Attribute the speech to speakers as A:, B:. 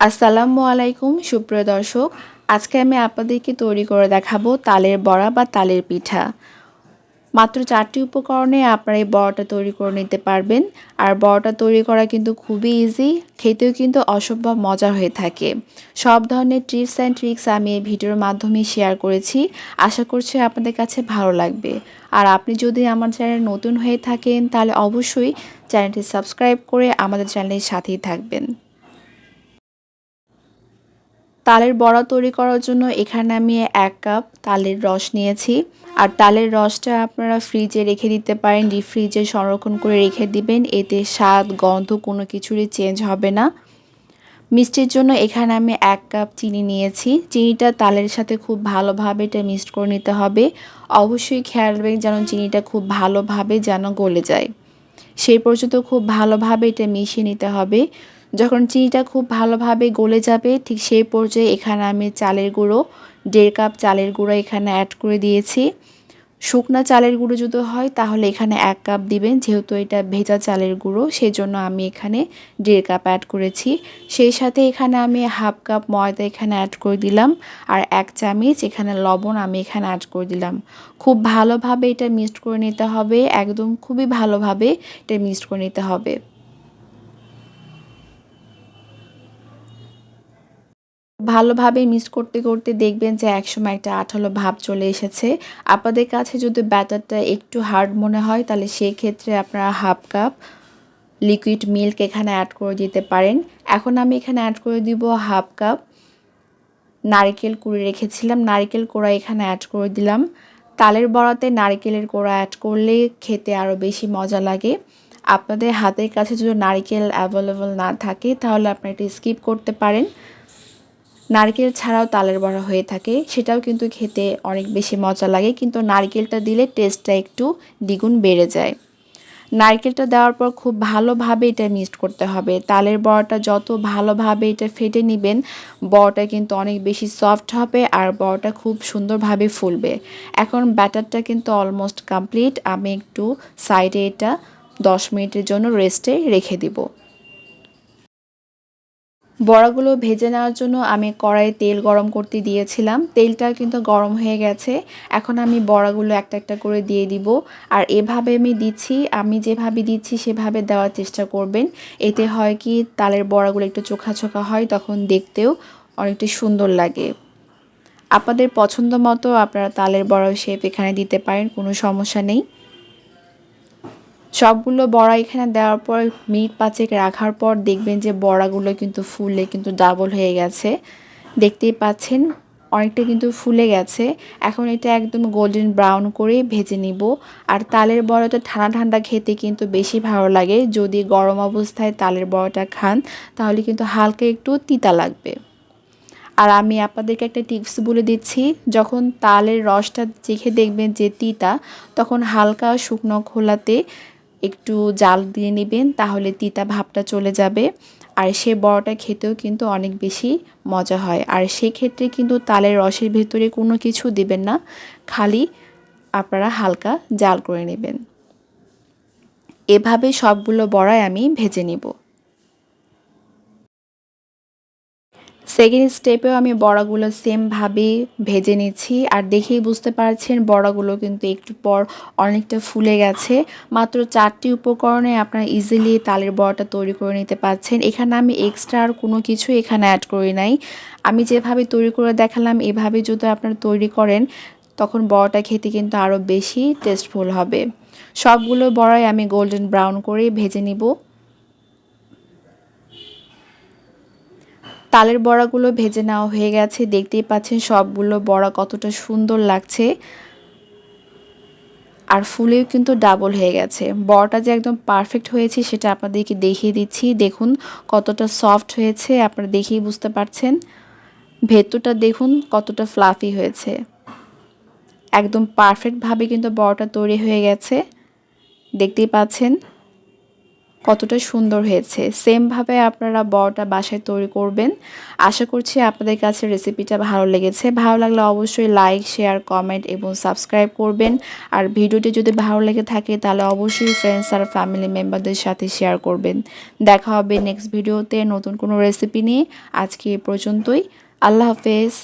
A: আসসালামু আলাইকুম, সুপ্রিয় দর্শক। আজকে আমি আপনাদেরকে তৈরি করে দেখাবো তালের বড়া বা তালের পিঠা। মাত্র চারটি উপকরণে আপনারা এই বড়াটা তৈরি করে নিতে পারবেন। আর বড়াটা তৈরি করা কিন্তু খুবই ইজি খেতেও কিন্তু অসম্ভব মজা হয়ে থাকে। সব ধরনের টিপস অ্যান্ড ট্রিক্স আমি এই ভিডিওর মাধ্যমে শেয়ার করেছি। আশা করছি আপনাদের কাছে ভালো লাগবে। আর আপনি যদি আমার চ্যানেল নতুন হয়ে থাকেন, তাহলে অবশ্যই চ্যানেলটি সাবস্ক্রাইব করে আমাদের চ্যানেলের সাথেই থাকবেন। তালের বড়া তৈরি করার জন্য এখানে আমি এক কাপ তালের রস নিয়েছি। আর তালের রসটা আপনারা ফ্রিজে রেখে দিতে পারেন ডিপ ফ্রিজে সংরক্ষণ করে রেখে দিবেন। এতে স্বাদ, গন্ধ কোনো কিছুরই চেঞ্জ হবে না। মিষ্টির জন্য এখানে আমি এক কাপ চিনি নিয়েছি। চিনিটা তালের সাথে খুব ভালোভাবে এটা মিক্সড করে নিতে হবে। অবশ্যই খেয়াল রাখবেন যেন চিনিটা খুব ভালোভাবে যেন গলে যায়। সেই পর্যন্ত খুব ভালোভাবে এটা মিশিয়ে নিতে হবে। যখন চিনিটা খুব ভালোভাবে গলে যাবে, ঠিক সেই পর্যায়ে এখানে আমি চালের গুঁড়ো, দেড় কাপ চালের গুঁড়ো এখানে অ্যাড করে দিয়েছি। শুকনা চালের গুঁড়ো যদি হয়, তাহলে এখানে এক কাপ দিবেন, যেহেতু এটা ভেজা চালের গুঁড়ো সেই জন্য আমি এখানে দেড় কাপ অ্যাড করেছি। সেই সাথে এখানে আমি হাফ কাপ ময়দা এখানে অ্যাড করে দিলাম, আর এক চামচ এখানে লবণ আমি এখানে অ্যাড করে দিলাম। খুব ভালোভাবে এটা মিক্সড করে নিতে হবে, একদম খুবই ভালোভাবে এটা মিক্সড করে নিতে হবে। ভালোভাবে মিক্স করতে করতে দেখবেন যে একসময় একটা আঠালো ভাব চলে এসেছে। আপনাদের কাছে যদি ব্যাটারটা একটু হার্ড মনে হয়, তাহলে সেই ক্ষেত্রে আপনারা হাফ কাপ লিকুইড মিল্ক এখানে অ্যাড করে দিতে পারেন। এখন আমি এখানে অ্যাড করে দিব হাফ কাপ নারিকেল কুড়ে রেখেছিলাম। নারিকেল কোড়া এখানে অ্যাড করে দিলাম। তালের বড়াতে নারিকেলের কোড়া অ্যাড করলে খেতে আরও বেশি মজা লাগে। আপনাদের হাতের কাছে যদি নারিকেল অ্যাভেলেবল না থাকে, তাহলে আপনারা এটি স্কিপ করতে পারেন। নারকেল ছাড়াও তালের বড়া হয়ে থাকে। সেটাও কিন্তু খেতে অনেক বেশি মজা লাগে, কিন্তু নারকেলটা দিলে টেস্টটা একটু দ্বিগুণ বেড়ে যায়। নারকেলটা দেওয়ার পর খুব ভালোভাবে এটা মিক্সড করতে হবে। তালের বড়াটা যত ভালোভাবে এটা ফেটে নেবেন, বড়াটা কিন্তু অনেক বেশি সফট হবে আর বড়াটা খুব সুন্দরভাবে ফুলবে। এখন ব্যাটারটা কিন্তু অলমোস্ট কমপ্লিট আমি একটু সাইডে এটা দশ মিনিটের জন্য রেস্টে রেখে দিব। বড়াগুলো ভেজে নেওয়ার জন্য আমি কড়াইয়ে তেল গরম করতে দিয়েছিলাম। তেলটা কিন্তু গরম হয়ে গেছে। এখন আমি বড়াগুলো একটা একটা করে দিয়ে দিব। আর এভাবে আমি দিচ্ছি, আমি যেভাবে দিচ্ছি সেভাবে দেওয়ার চেষ্টা করবেন। এতে হয় কি, তালের বড়াগুলো একটু চোখা চোখা হয়, তখন দেখতেও অনেকটা সুন্দর লাগে। আপনাদের পছন্দ মতো আপনারা তালের বড়া শেপ এখানে দিতে পারেন, কোনো সমস্যা নেই। সবগুলো বড়া এখানে দেওয়ার পর মিনিট পাঁচেক রাখার পর দেখবেন যে বড়াগুলো কিন্তু ফুলে কিন্তু ডাবল হয়ে গেছে। দেখতেই পাচ্ছেন, অনেকটা কিন্তু ফুলে গেছে। এখন এটা একদম গোল্ডেন ব্রাউন করে ভেজে নিব। আর তালের বড়াটা ঠান্ডা ঠান্ডা খেতে কিন্তু বেশি ভালো লাগে। যদি গরম অবস্থায় তালের বড়াটা খান, তাহলে কিন্তু হালকা একটু তিতা লাগবে। আর আমি আপনাদেরকে একটা টিপস বলে দিচ্ছি, যখন তালের রসটা চেখে দেখবেন যে তিতা, তখন হালকা শুকনো খোলাতে একটু জাল দিয়ে নেবেন, তাহলে তিতা ভাবটা চলে যাবে। আর সে বড়টা খেতেও কিন্তু অনেক বেশি মজা হয়। আর সেক্ষেত্রে কিন্তু তালের রসের ভেতরে কোনো কিছু দেবেন না, খালি আপনারা হালকা জাল করে নেবেন। এভাবে সবগুলো বড়াই আমি ভেজে নিব। সেকেন্ড স্টেপেও আমি বড়াগুলো সেমভাবে ভেজে নিচ্ছি। আর দেখেই বুঝতে পারছেন, বড়াগুলো কিন্তু একটু পর অনেকটা ফুলে গেছে। মাত্র চারটি উপকরণে আপনারা ইজিলি তালের বড়াটা তৈরি করে নিতে পারছেন। এখানে আমি এক্সট্রা আর কোনো কিছু এখানে অ্যাড করি নাই। আমি যেভাবে তৈরি করে দেখালাম, এভাবে যদি আপনারা তৈরি করেন, তখন বড়াটা খেতে কিন্তু আরও বেশি টেস্টফুল হবে। সবগুলো বড়াই আমি গোল্ডেন ব্রাউন করে ভেজে নিব। তালের বড়াগুলো ভেজে নেওয়া হয়ে গেছে। দেখতেই পাচ্ছেন সবগুলো বড়া কতটা সুন্দর লাগছে। আর ফুলেও কিন্তু ডাবল হয়ে গেছে। বড়টা যে একদম পারফেক্ট হয়েছে সেটা আপনাদেরকে দেখিয়ে দিচ্ছি। দেখুন কতটা সফট হয়েছে, আপনারা দেখেই বুঝতে পারছেন। ভেতরটা দেখুন কতটা ফ্লাফি হয়েছে। একদম পারফেক্টভাবে কিন্তু বড়টা তৈরি হয়ে গেছে। দেখতেই পাচ্ছেন কতটা সুন্দর হয়েছে। সেমভাবে আপনারা বড়টা বাসায় তৈরি করবেন। আশা করছি আপনাদের কাছে রেসিপিটা ভালো লেগেছে। ভালো লাগলে অবশ্যই লাইক শেয়ার কমেন্ট এবং সাবস্ক্রাইব করবেন। আর ভিডিওটি যদি ভালো লেগে থাকে, তাহলে অবশ্যই ফ্রেন্ডস আর ফ্যামিলি মেম্বারদের সাথে শেয়ার করবেন। দেখা হবে নেক্সট ভিডিওতে নতুন কোনো রেসিপি নিয়ে। আজকে এ পর্যন্তই। আল্লাহ হাফেজ।